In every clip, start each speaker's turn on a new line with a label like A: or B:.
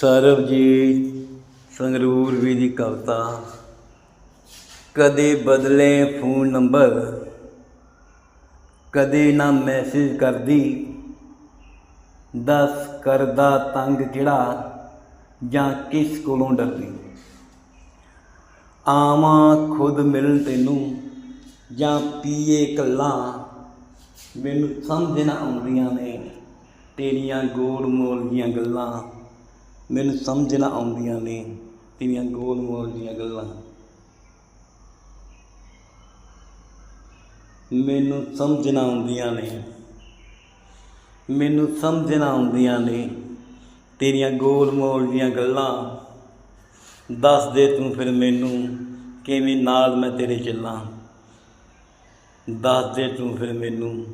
A: ਸਰਬਜੀਤ ਸੰਗਰੂਰ ਵੀ ਦੀ ਕਵਿਤਾ। ਕਦੇ ਬਦਲੇ phone number, ਕਦੇ ਨਾ ਮੈਸੇਜ ਕਰਦੀ। ਦੱਸ ਕਰਦਾ ਤੰਗ ਕਿਹੜਾ ਜਾਂ ਕਿਸ ਕੋਲੋਂ ਡਰਦੀ। ਆਵਾਂ ਖੁਦ ਮਿਲਣ ਤੈਨੂੰ ਜਾਂ ਪੀਏ ਕੱਲਾਂ ਮੈਨੂੰ ਸਮਝ ਨਾ ਆਉਂਦੀਆਂ ਨੇ ਤੇਰੀਆਂ ਗੋਲ ਮੋਲ ਦੀਆਂ ਗੱਲਾਂ। ਮੈਨੂੰ ਸਮਝ ਨਾ ਆਉਂਦੀਆਂ ਨੇ ਤੇਰੀਆਂ ਗੋਲ ਮੋਲ ਦੀਆਂ ਗੱਲਾਂ। ਮੈਨੂੰ ਸਮਝ ਨਾ ਆਉਂਦੀਆਂ ਨੇ, ਮੈਨੂੰ ਸਮਝ ਨਾ ਆਉਂਦੀਆਂ ਨੇ ਤੇਰੀਆਂ ਗੋਲ ਮੋਲ ਦੀਆਂ ਗੱਲਾਂ। ਦੱਸ ਦੇ ਤੂੰ ਫਿਰ ਮੈਨੂੰ ਕਿਵੇਂ ਨਾਲ ਮੈਂ ਤੇਰੇ ਚੱਲਾਂ। ਦੱਸ ਦੇ ਤੂੰ ਫਿਰ ਮੈਨੂੰ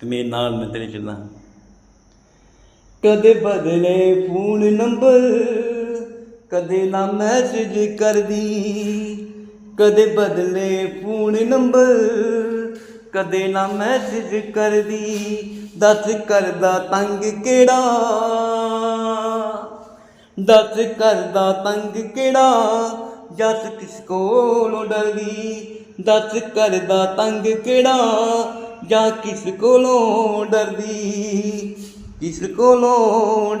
A: ਕਿਵੇਂ ਨਾਲ ਮੈਂ ਤੇਰੇ ਚੱਲਾਂ। ਕਦੇ ਬਦਲੇ ਫੋਨ ਨੰਬਰ, ਕਦੇ ਨਾ ਮੈਸੇਜ ਕਰਦੀ। ਕਦੇ ਬਦਲੇ ਫੋਨ ਨੰਬਰ, ਕਦੇ ਨਾ ਮੈਸੇਜ ਕਰਦੀ। ਦੱਸ ਕਰਦਾ ਤੰਗ ਕਿਹੜਾ? ਦੱਸ ਕਰਦਾ ਤੰਗ ਕਿਹੜਾ? ਜੱਸ ਕਿਸ ਕੋਲੋਂ ਡਰਦੀ? ਦੱਸ ਕਰਦਾ ਤੰਗ ਕਿਹੜਾ? ਜਾਂ ਕਿਸ ਕੋਲੋਂ ਡਰਦੀ? ਕਿਸ ਕੋਲੋਂ